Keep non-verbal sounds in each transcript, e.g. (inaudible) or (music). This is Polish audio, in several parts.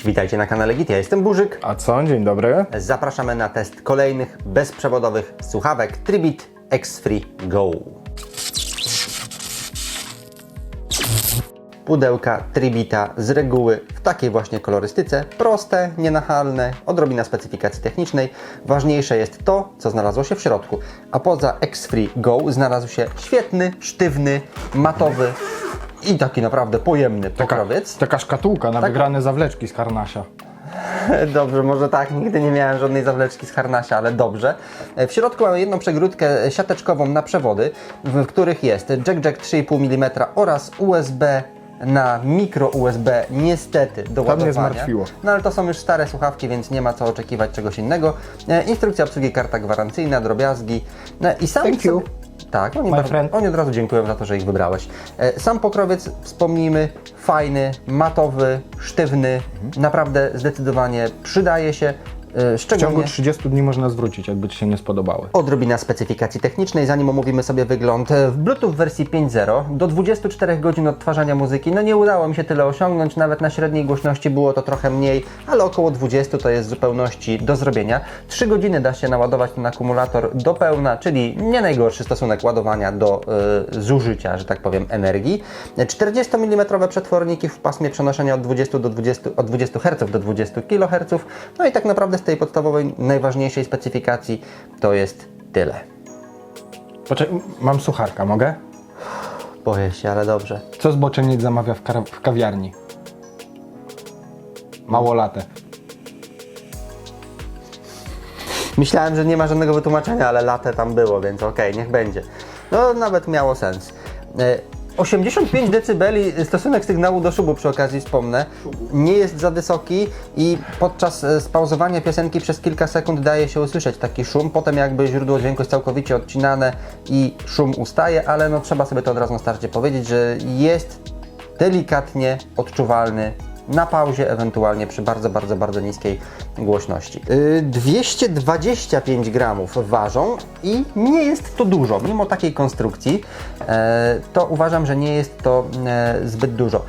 Cześć, witajcie na kanale Git, ja jestem Burzyk. A co? Dzień dobry. Zapraszamy na test kolejnych bezprzewodowych słuchawek Tribit X3 Go. Pudełka Tribita z reguły w takiej właśnie kolorystyce, proste, nienachalne, odrobina specyfikacji technicznej. Ważniejsze jest to, co znalazło się w środku. A poza X3 Go znalazł się świetny, sztywny, matowy i taki naprawdę pojemny pokrowiec. Taka szkatułka na wygrane zawleczki z Karnasia. (laughs) Dobrze, może tak, nigdy nie miałem żadnej zawleczki z harnasia, ale dobrze. E, W środku mamy jedną przegródkę siateczkową na przewody, w których jest jack-jack 3,5 mm oraz USB na mikro USB, niestety do To mnie ładowania. zmartwiło. No ale to są już stare słuchawki, więc nie ma co oczekiwać czegoś innego. E, Instrukcja obsługi, karta gwarancyjna, drobiazgi. No i sam Thank you. Tak, oni, My bardzo, friend. oni od razu dziękują za to, że ich wybrałeś. E, Sam pokrowiec, wspomnijmy, fajny, matowy, sztywny, naprawdę zdecydowanie przydaje się. E, W ciągu Szczególnie 30 dni można zwrócić, jakby Ci się nie spodobały. odrobina specyfikacji technicznej, zanim omówimy sobie wygląd. E, W Bluetooth wersji 5.0 do 24 godzin odtwarzania muzyki, no nie udało mi się tyle osiągnąć, nawet na średniej głośności było to trochę mniej, ale około 20 to jest w zupełności do zrobienia. 3 godziny da się naładować ten akumulator do pełna, czyli nie najgorszy stosunek ładowania do e, zużycia, że tak powiem, energii. 40 mm przetworniki w pasmie przenoszenia od 20 do 20, od 20 Hz do 20 kHz. No i tak naprawdę z tej podstawowej, najważniejszej specyfikacji to jest tyle. Poczekaj, mam sucharka, mogę? Boję się, ale dobrze. Co zboczeniec zamawia w, w kawiarni? Mało latę. Myślałem, że nie ma żadnego wytłumaczenia, ale latę tam było, więc okej, niech będzie. No, nawet miało sens. E, 85 dB stosunek sygnału do szubu przy okazji wspomnę, nie jest za wysoki i podczas e, spauzowania piosenki przez kilka sekund daje się usłyszeć taki szum, potem jakby źródło dźwięku jest całkowicie odcinane i szum ustaje, ale no trzeba sobie to od razu na starcie powiedzieć, że jest delikatnie odczuwalny na pauzie, ewentualnie przy bardzo, bardzo, bardzo niskiej głośności. Yy, 225 gramów ważą i nie jest to dużo. Mimo takiej konstrukcji, e, to uważam, że nie jest to e, zbyt dużo.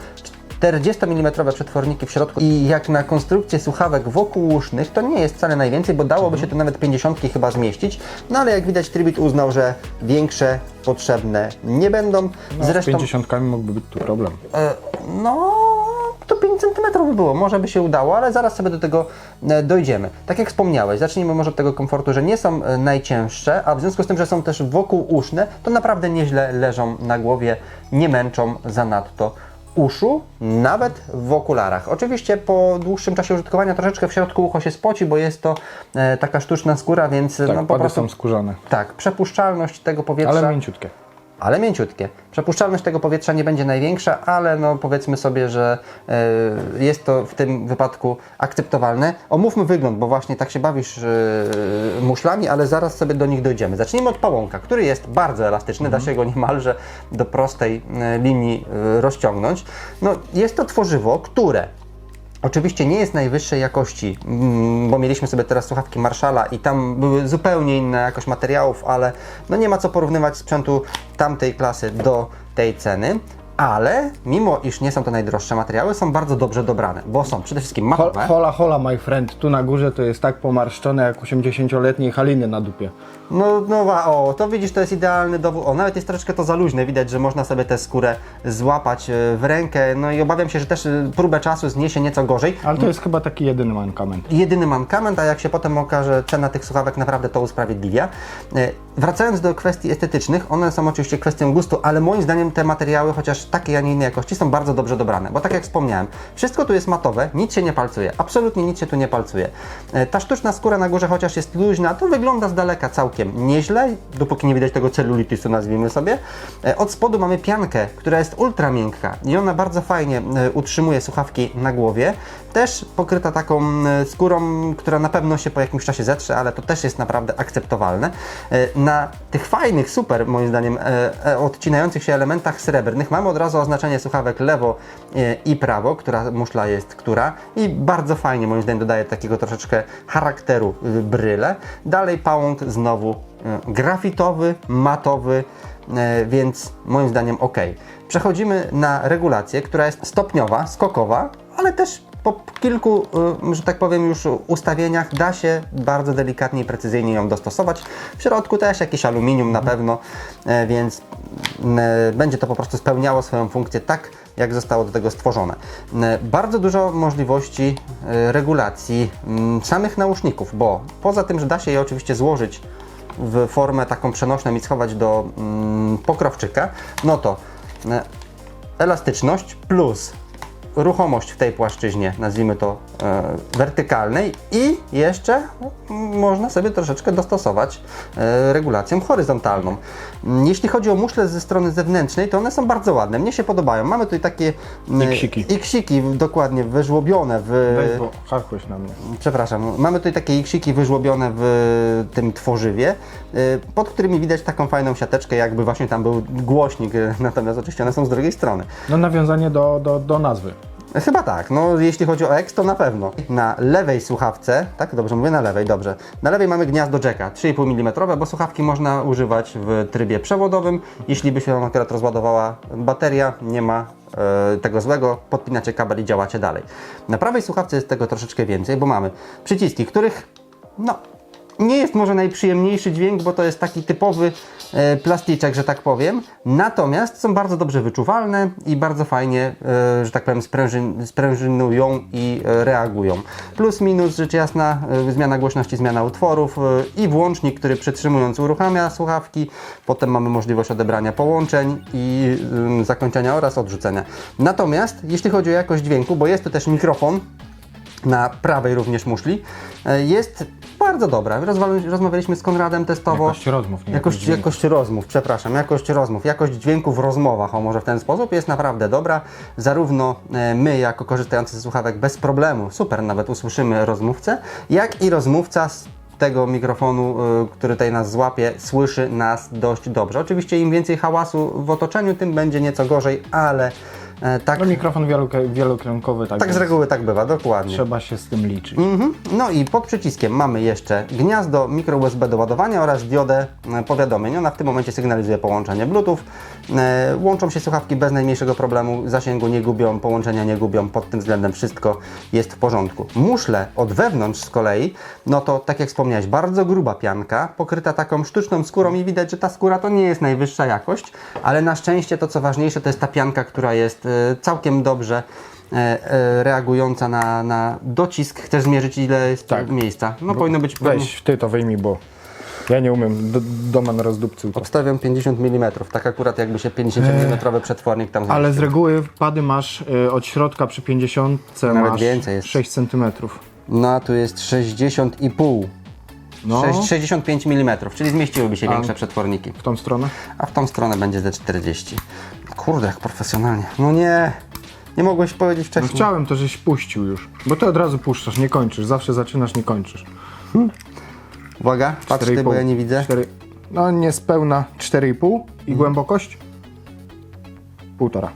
40 mm przetworniki w środku i jak na konstrukcję słuchawek wokółusznych to nie jest wcale najwięcej, bo dałoby się tu nawet 50 chyba zmieścić, no ale jak widać Tribit uznał, że większe potrzebne nie będą. No, z 50 mógłby być tu problem. E, No, to 5 cm by było, może by się udało, ale zaraz sobie do tego e, dojdziemy. Tak jak wspomniałeś, zacznijmy może od tego komfortu, że nie są e, najcięższe, a w związku z tym, że są też wokół uszne, to naprawdę nieźle leżą na głowie, nie męczą zanadto uszu, nawet w okularach. Oczywiście po dłuższym czasie użytkowania troszeczkę w środku ucho się spoci, bo jest to e, taka sztuczna skóra, więc Tak, no po prostu są skórzane. tak, przepuszczalność tego powietrza Ale mięciutkie. Ale mięciutkie. Przepuszczalność tego powietrza nie będzie największa, ale no powiedzmy sobie, że e, jest to w tym wypadku akceptowalne. Omówmy wygląd, bo właśnie tak się bawisz e, muszlami, ale zaraz sobie do nich dojdziemy. Zacznijmy od pałąka, który jest bardzo elastyczny, da się go niemalże do prostej e, linii e, rozciągnąć. No, jest to tworzywo, które Oczywiście nie jest najwyższej jakości, mm, bo mieliśmy sobie teraz słuchawki Marshalla i tam były zupełnie inne jakość materiałów, ale no nie ma co porównywać sprzętu tamtej klasy do tej ceny. Ale mimo iż nie są to najdroższe materiały, są bardzo dobrze dobrane, bo są przede wszystkim matowe. hola, hola, my friend. Tu na górze to jest tak pomarszczone jak 80-letniej Haliny na dupie. No, no o, to widzisz, to jest idealny dowód. O, nawet jest troszeczkę to za luźne, widać, że można sobie tę skórę złapać e, w rękę. No i obawiam się, że też e, próbę czasu zniesie nieco gorzej. Ale to jest chyba taki jedyny mankament. jedyny mankament, a jak się potem okaże, cena tych słuchawek naprawdę to usprawiedliwia. Wracając do kwestii estetycznych, one są oczywiście kwestią gustu, ale moim zdaniem te materiały, chociaż takiej, a nie innej jakości, są bardzo dobrze dobrane, bo tak jak wspomniałem, wszystko tu jest matowe, nic się nie palcuje, absolutnie nic się tu nie palcuje. E, Ta sztuczna skóra na górze, chociaż jest luźna, to wygląda z daleka całkiem nieźle, dopóki nie widać tego celulitisu, nazwijmy sobie. E, Od spodu mamy piankę, która jest ultra miękka i ona bardzo fajnie e, utrzymuje słuchawki na głowie. Też pokryta taką skórą, która na pewno się po jakimś czasie zetrze, ale to też jest naprawdę akceptowalne. E, Na tych fajnych, super moim zdaniem, e, e, odcinających się elementach srebrnych mamy od razu oznaczenie słuchawek lewo e, i prawo, która muszla jest która i bardzo fajnie moim zdaniem dodaje takiego troszeczkę charakteru y, bryle. Dalej pałąk znowu y, grafitowy, matowy, e, więc moim zdaniem ok. Przechodzimy na regulację, która jest stopniowa, skokowa, ale też po kilku, y, że tak powiem, już ustawieniach da się bardzo delikatnie i precyzyjnie ją dostosować. W środku też jakieś aluminium na pewno, e, więc e, będzie to po prostu spełniało swoją funkcję tak, jak zostało do tego stworzone. E, Bardzo dużo możliwości regulacji samych nauszników, bo poza tym, że da się je oczywiście złożyć w formę taką przenośną i schować do pokrowczyka, no to elastyczność plus ruchomość w tej płaszczyźnie, nazwijmy to e, wertykalnej i jeszcze można sobie troszeczkę dostosować e, regulacją horyzontalną. Jeśli chodzi o muszle ze strony zewnętrznej, to one są bardzo ładne, mnie się podobają. Mamy tutaj takie e, Iksiki. iksiki dokładnie wyżłobione w Weź, bo na mnie. Przepraszam, mamy tutaj takie iksiki wyżłobione w tym tworzywie, y, pod którymi widać taką fajną siateczkę, jakby właśnie tam był głośnik, y, natomiast oczywiście one są z drugiej strony. No nawiązanie do, do, do nazwy. Chyba tak, no jeśli chodzi o X, to na pewno. Na lewej słuchawce, tak dobrze mówię, na lewej, dobrze. Na lewej mamy gniazdo jacka, 3,5 mm, bo słuchawki można używać w trybie przewodowym. Jeśli by się akurat rozładowała bateria, nie ma e, tego złego, podpinacie kabel i działacie dalej. Na prawej słuchawce jest tego troszeczkę więcej, bo mamy przyciski, których no, nie jest może najprzyjemniejszy dźwięk, bo to jest taki typowy e, plasticzek, że tak powiem. Natomiast są bardzo dobrze wyczuwalne i bardzo fajnie, e, że tak powiem, sprężyn, sprężynują i e, reagują. Plus, minus, rzecz jasna, zmiana głośności, zmiana utworów i włącznik, który przytrzymując uruchamia słuchawki. Potem mamy możliwość odebrania połączeń i zakończenia oraz odrzucenia. Natomiast jeśli chodzi o jakość dźwięku, bo jest tu też mikrofon, na prawej również muszli, jest bardzo dobra. Rozmawialiśmy z Konradem testowo. Jakość rozmów, nie Jakość, jakość jakość rozmów, przepraszam, jakość rozmów, jakość dźwięku w rozmowach, o może w ten sposób, jest naprawdę dobra. Zarówno e, my, jako korzystający ze słuchawek, bez problemu, super, nawet usłyszymy rozmówcę, jak i rozmówca z tego mikrofonu, e, który tutaj nas złapie, słyszy nas dość dobrze. Oczywiście im więcej hałasu w otoczeniu, tym będzie nieco gorzej, ale tak, No mikrofon wielok- wielokierunkowy, tak, tak z reguły tak bywa, dokładnie. trzeba się z tym liczyć. Mhm. No i pod przyciskiem mamy jeszcze gniazdo mikro USB do ładowania oraz diodę e, powiadomień. Ona w tym momencie sygnalizuje połączenie Bluetooth. E, Łączą się słuchawki bez najmniejszego problemu, zasięgu nie gubią, połączenia nie gubią, pod tym względem wszystko jest w porządku. Muszle od wewnątrz z kolei, no to tak jak wspomniałeś, bardzo gruba pianka, pokryta taką sztuczną skórą i widać, że ta skóra to nie jest najwyższa jakość, ale na szczęście to co ważniejsze to jest ta pianka, która jest e, całkiem dobrze e, e, reagująca na, na docisk. Chcesz zmierzyć ile jest Tak. miejsca? No powinno być Weź, ty to wyjmij, bo ja nie umiem. Do, doman rozdupcył to. Obstawiam 50 mm, tak akurat jakby się 50 mm przetwornik tam Ale z reguły pady masz y, od środka przy 50 Nawet masz więcej jest. 6 cm. No a tu jest 60,5. No, 6, 65 mm, czyli zmieściłyby się A- większe przetworniki. w tą stronę. A w tą stronę będzie ze 40. Kurde, jak profesjonalnie. No nie, nie mogłeś powiedzieć No wcześniej. chciałem to, żeś puścił już. Bo ty od razu puszczasz, nie kończysz. Zawsze zaczynasz, nie kończysz. Uwaga, patrz ty, bo ja nie widzę. 4, no niespełna 4,5 i głębokość? Półtora.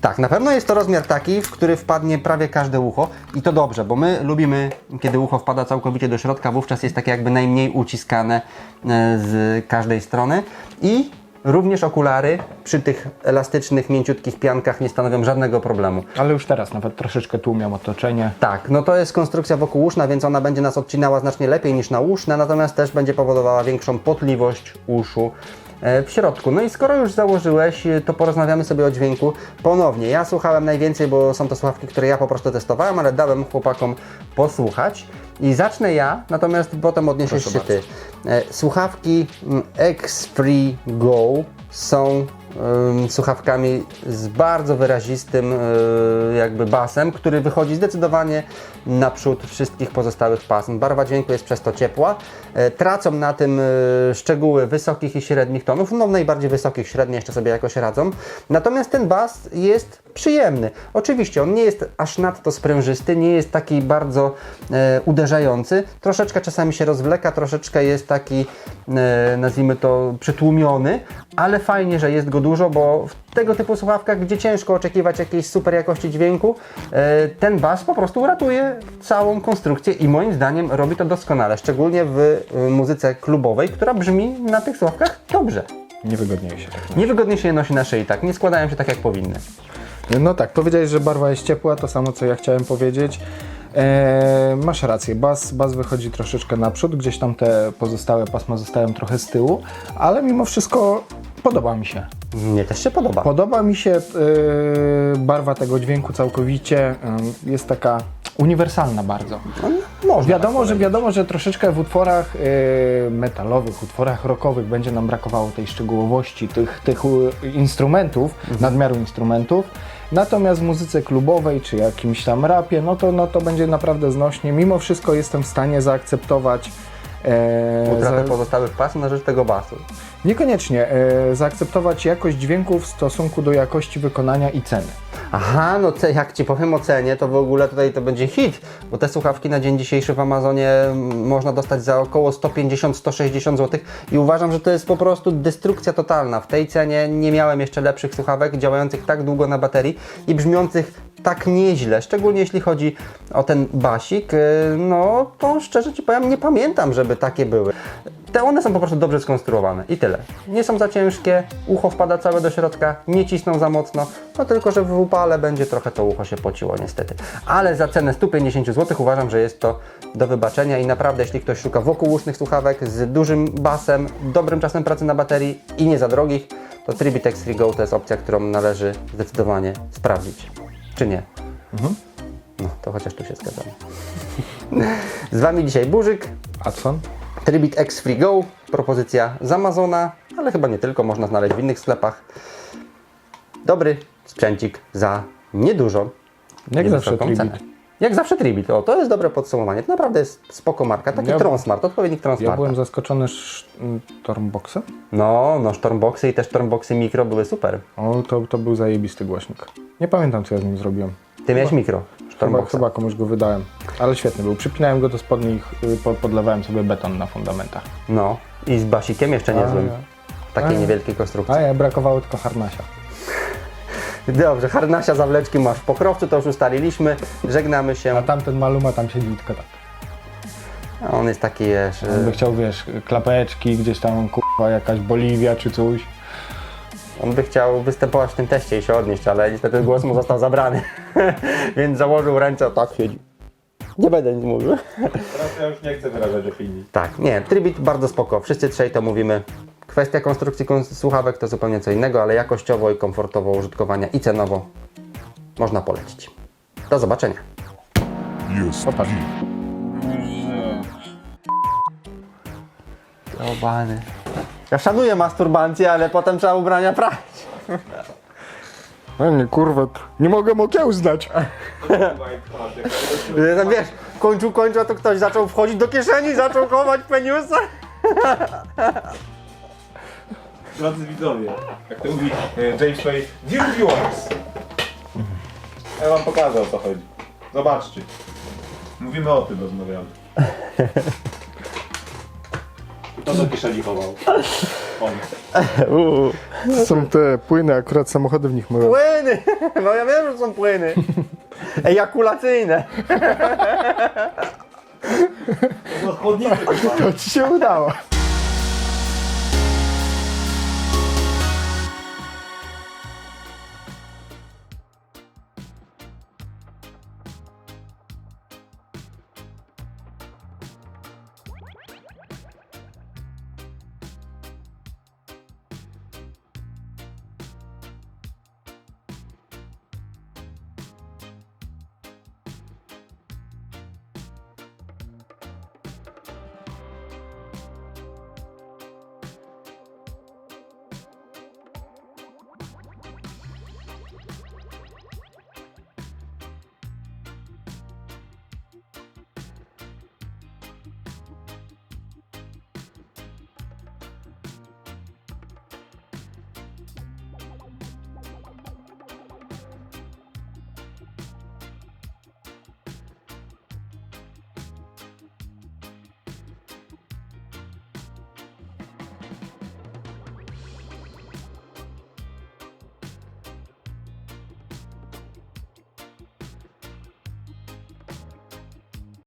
Tak, na pewno jest to rozmiar taki, w który wpadnie prawie każde ucho i to dobrze, bo my lubimy, kiedy ucho wpada całkowicie do środka, wówczas jest takie jakby najmniej uciskane e, z każdej strony i również okulary przy tych elastycznych, mięciutkich piankach nie stanowią żadnego problemu. Ale już teraz nawet troszeczkę tłumiam otoczenie. Tak, no to jest konstrukcja wokółuszna, więc ona będzie nas odcinała znacznie lepiej niż nauszna, natomiast też będzie powodowała większą potliwość uszu w środku. No i skoro już założyłeś, e, to porozmawiamy sobie o dźwięku ponownie. Ja słuchałem najwięcej, bo są to słuchawki, które ja po prostu testowałem, ale dałem chłopakom posłuchać. I zacznę ja, natomiast potem odniesiesz Proszę się Ty. E, Słuchawki mm, X-Free Go są słuchawkami z bardzo wyrazistym y, jakby basem, który wychodzi zdecydowanie naprzód wszystkich pozostałych pasm. Barwa dźwięku jest przez to ciepła. E, Tracą na tym y, szczegóły wysokich i średnich tonów, no najbardziej wysokich, średnie jeszcze sobie jakoś radzą. Natomiast ten bas jest przyjemny. Oczywiście on nie jest aż nadto sprężysty, nie jest taki bardzo e, uderzający. Troszeczkę czasami się rozwleka, troszeczkę jest taki, e, nazwijmy to, przytłumiony, ale fajnie, że jest go dużo, bo w tego typu słuchawkach, gdzie ciężko oczekiwać jakiejś super jakości dźwięku, e, ten bas po prostu uratuje całą konstrukcję i moim zdaniem robi to doskonale, szczególnie w e, muzyce klubowej, która brzmi na tych słuchawkach dobrze. Niewygodniej się tak. Niewygodnie się je nosi na szyi, tak, nie składają się tak jak powinny. No tak, powiedziałeś, że barwa jest ciepła, to samo co ja chciałem powiedzieć. Eee, masz rację, bas, bas wychodzi troszeczkę naprzód, gdzieś tam te pozostałe pasma zostają trochę z tyłu, ale mimo wszystko podoba mi się. Mnie też się podoba. Podoba mi się e, barwa tego dźwięku całkowicie, e, jest taka uniwersalna bardzo. Można Wiadomo, tak że wiadomo, że troszeczkę w utworach e, metalowych, utworach rockowych będzie nam brakowało tej szczegółowości, tych, tych instrumentów, nadmiaru instrumentów. Natomiast w muzyce klubowej czy jakimś tam rapie, no to, no to będzie naprawdę znośnie. Mimo wszystko jestem w stanie zaakceptować. E, Utratę za- pozostałych pasm na rzecz tego basu. Niekoniecznie e, zaakceptować jakość dźwięku w stosunku do jakości wykonania i ceny. Aha, no ce, jak Ci powiem o cenie, to w ogóle tutaj to będzie hit, bo te słuchawki na dzień dzisiejszy w Amazonie mm, można dostać za około 150-160 zł i uważam, że to jest po prostu destrukcja totalna. W tej cenie nie miałem jeszcze lepszych słuchawek działających tak długo na baterii i brzmiących tak nieźle, szczególnie jeśli chodzi o ten basik, yy, no to szczerze Ci powiem, nie pamiętam, żeby takie były. Te one są po prostu dobrze skonstruowane i tyle. Nie są za ciężkie, ucho wpada całe do środka, nie cisną za mocno, no tylko, że w upale będzie trochę to ucho się pociło niestety. Ale za cenę 150 zł uważam, że jest to do wybaczenia i naprawdę jeśli ktoś szuka wokółusznych słuchawek z dużym basem, dobrym czasem pracy na baterii i nie za drogich, to Tribit X3 Go to jest opcja, którą należy zdecydowanie sprawdzić. Czy nie? No, to chociaż tu się zgadzamy. (laughs) Z Wami dzisiaj Burzyk, Adson? Tribit X Free Go, propozycja z Amazona, ale chyba nie tylko, można znaleźć w innych sklepach. Dobry sprzęcik za niedużo. Jak zawsze niewysoką Tribit. Jak zawsze Tribit, o to jest dobre podsumowanie. To naprawdę jest spoko marka, taki Ja- Tronsmart, odpowiednik Ja Tronsmarta. byłem zaskoczony sz- m, Stormboxem. No, no Stormboxy i te Stormboxy Mikro były super. O, to, to był zajebisty głośnik. Nie pamiętam, co ja z nim zrobiłem. Ty miałeś mikro Chyba, Stormboxa. chyba komuś go wydałem. Ale świetny był. Przypinałem go do spodni i y, po- podlewałem sobie beton na fundamentach. No, i z basikiem jeszcze niezłym. Takiej A. niewielkiej konstrukcji. A ja brakowało tylko harnasia. Dobrze, harnasia, zawleczki masz w pokrowcu, to już ustaliliśmy. Żegnamy A się. tamten maluma tam siedzi tylko tak. A On jest taki, wiesz... On by chciał, wiesz, klapeczki, gdzieś tam kurwa jakaś Boliwia czy coś. On by chciał występować w tym teście i się odnieść, ale niestety głos mu został zabrany. (laughs) Więc założył ręce, tak siedzi. Nie będę nic mówił. Teraz ja już nie chcę wyrażać opinii. Tak, nie, Tribit bardzo spoko. Wszyscy trzej to mówimy. Kwestia konstrukcji kons- słuchawek to zupełnie co innego, ale jakościowo i komfortowo użytkowania i cenowo można polecić. Do zobaczenia. Jest Popatrz. Obany. Ja szanuję masturbancję, ale potem trzeba ubrania prać. No nie, kurwa, nie mogę okiełznać. (laughs) Tam wiesz, kończył, kończył, a to ktoś zaczął wchodzić do kieszeni, zaczął chować peniusa. Drodzy widzowie, jak to mówi e, James Way, Dear viewers! Ja wam pokażę o co chodzi. Zobaczcie. Mówimy o tym, rozmawiamy. To do kieszeni chował. On. To są te płyny, akurat samochody w nich myłem. Płyny! No ja wiem, że są płyny. Ejakulacyjne. To chłodnicy, To ci się udało.